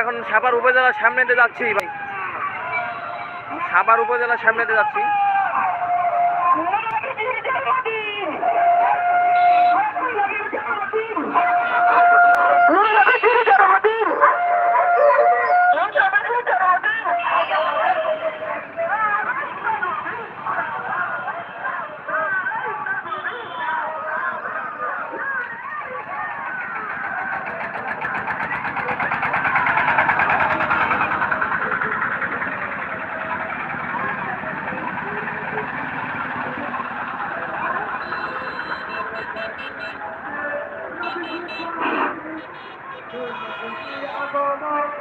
এখন সাপার উপজেলার সামনেতে যাচ্ছি ভাই। সাপার উপজেলার সামনেতে যাচ্ছি।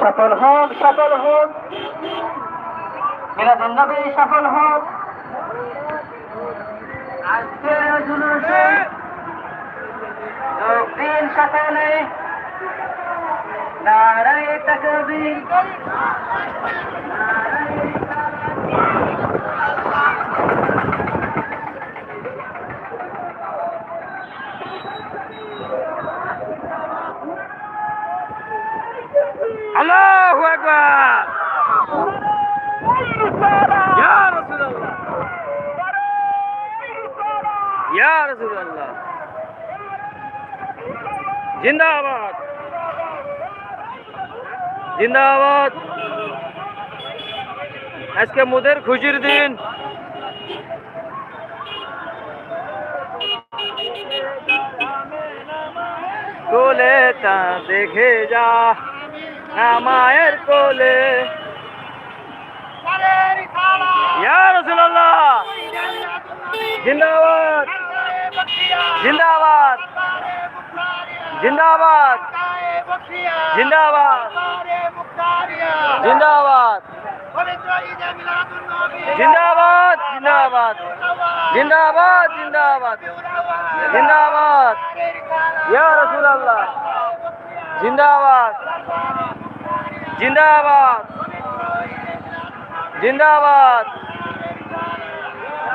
সফল হোক সফল হোক মিরাজুল নবী সফল হোক আজকে জুলুসে দিন সকালে নারায় তকবীর। আল্লাহু আকবার। ইয়া রাসূলুল্লাহ। ইয়া রাসূলুল্লাহ। জিন্দাবাদ। জিন্দাবাদ। আজকে মোদের খুশির দিন। কোলে তা দেখে যা মায়ের কোলে। ইয়া রাসূলুল্লাহ। জিন্দাবাদ। জিন্দাবাদ জিন্দাবাদ জিন্দাবাদ জিন্দাবাদ জিন্দাবাদ জিন্দাবাদ জিন্দাবাদ জিন্দাবাদ জিন্দাবাদ ইয়া রাসূলুল্লাহ জিন্দাবাদ জিন্দাবাদ জিন্দাবাদ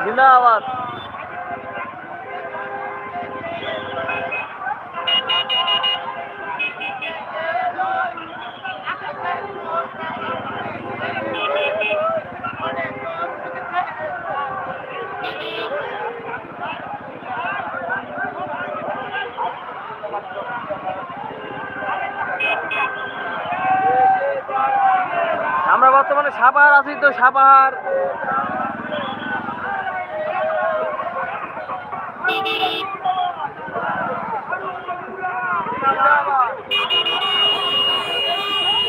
জিন্দাবাদ আমরা সাপার আছি তো সাপার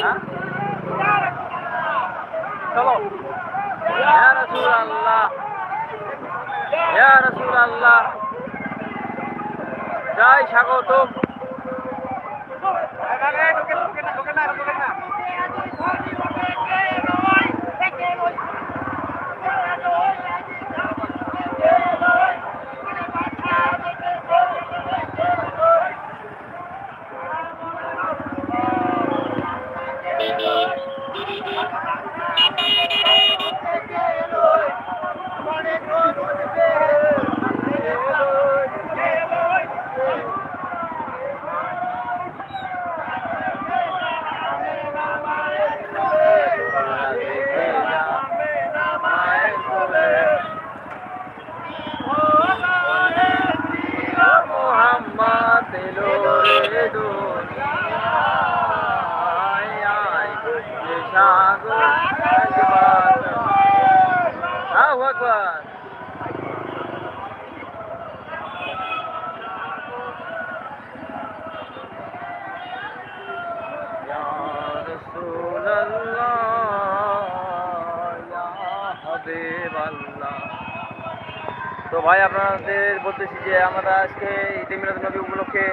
হ্যাঁ? যাই স্বাগত। না না না। তো ভাই, আপনাদের বলতেছি যে আমরা আজকে ঈদে মিলাদ নবী উপলক্ষে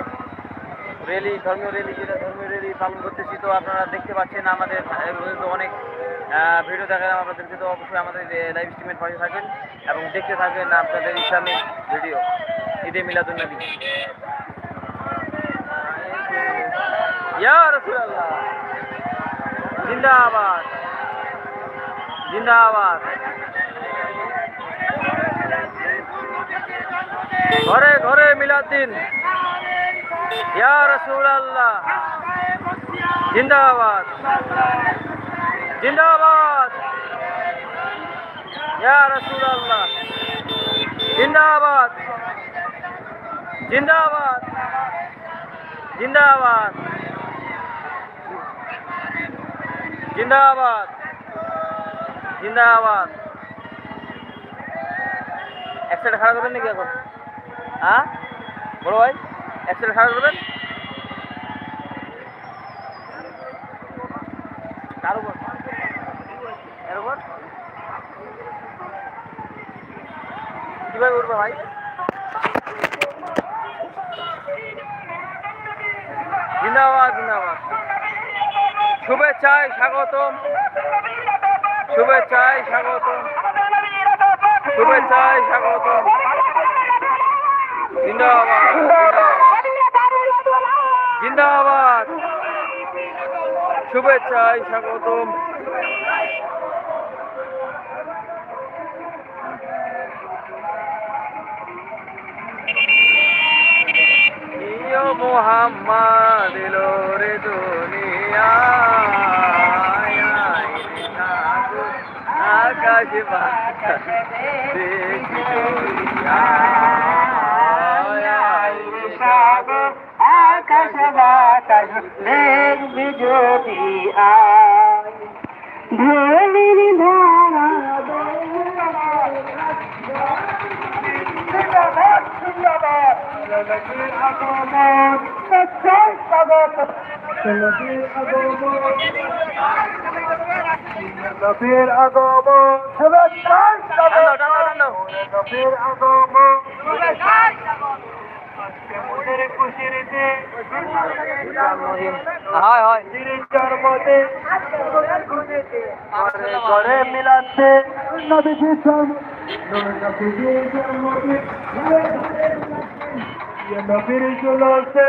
রেলি ধর্মীয় রেলি যেটা ধর্মীয় রেলি পালন করতেছি, তো আপনারা দেখতে পাচ্ছেন আমাদের তো অনেক ভিডিও দেখেন আপনাদেরকে, তো অবশ্যই আমাদের লাইভ স্ট্রিমের পাশে থাকেন এবং দেখতে থাকেন আপনাদের ইসলামিক ভিডিও ঈদে মিলাদ নবী। ইয়া রাসূলুল্লাহ জিন্দাবাদ জিন্দাবাদ ঘরে ঘরে মিলাদ দিন ইয়া রাসূলুল্লাহ জিন্দাবাদ জিন্দাবাদ ইয়া রাসূলুল্লাহ জিন্দাবাদ জিন্দাবাদ জিন্দাবাদ জিন্দাবাদ। জিন্দাবাদ। এক খাড়া করবেন নাকি এখন? হ্যাঁ? বড় ভাই এক খাড়া করবেন? এর উপর। কীভাবে উঠবে ভাই? জিন্দাবাদ জিন্দাবাদ। শুভেচ্ছায় স্বাগতম। শুভেচ্ছায় স্বাগতম। শুভেচ্ছায় স্বাগতম। জিন্দাবাদ জিন্দাবাদ। শুভেচ্ছায় স্বাগতম। মোহাম্মদ। আকাশ বাতাস দেখবি যদি আয় ঢেলির ধারা নবীর আগমন শুভেচ্ছার টানো টানো টানো নবীর আগমন খুশিতে হয় হয় জন্মতে ঘরে মিলাতে নবীজি নবীজি জন্মতে নবীর জুলসে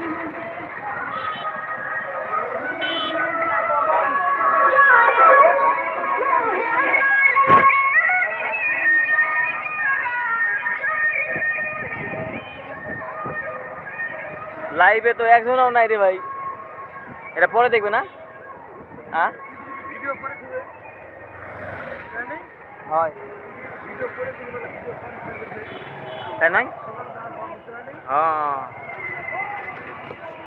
লাইভে তো একজনও নাই রে ভাই। এটা পরে দেখবে না? হ্যাঁ। হয় তাই নাই। হ্যাঁ।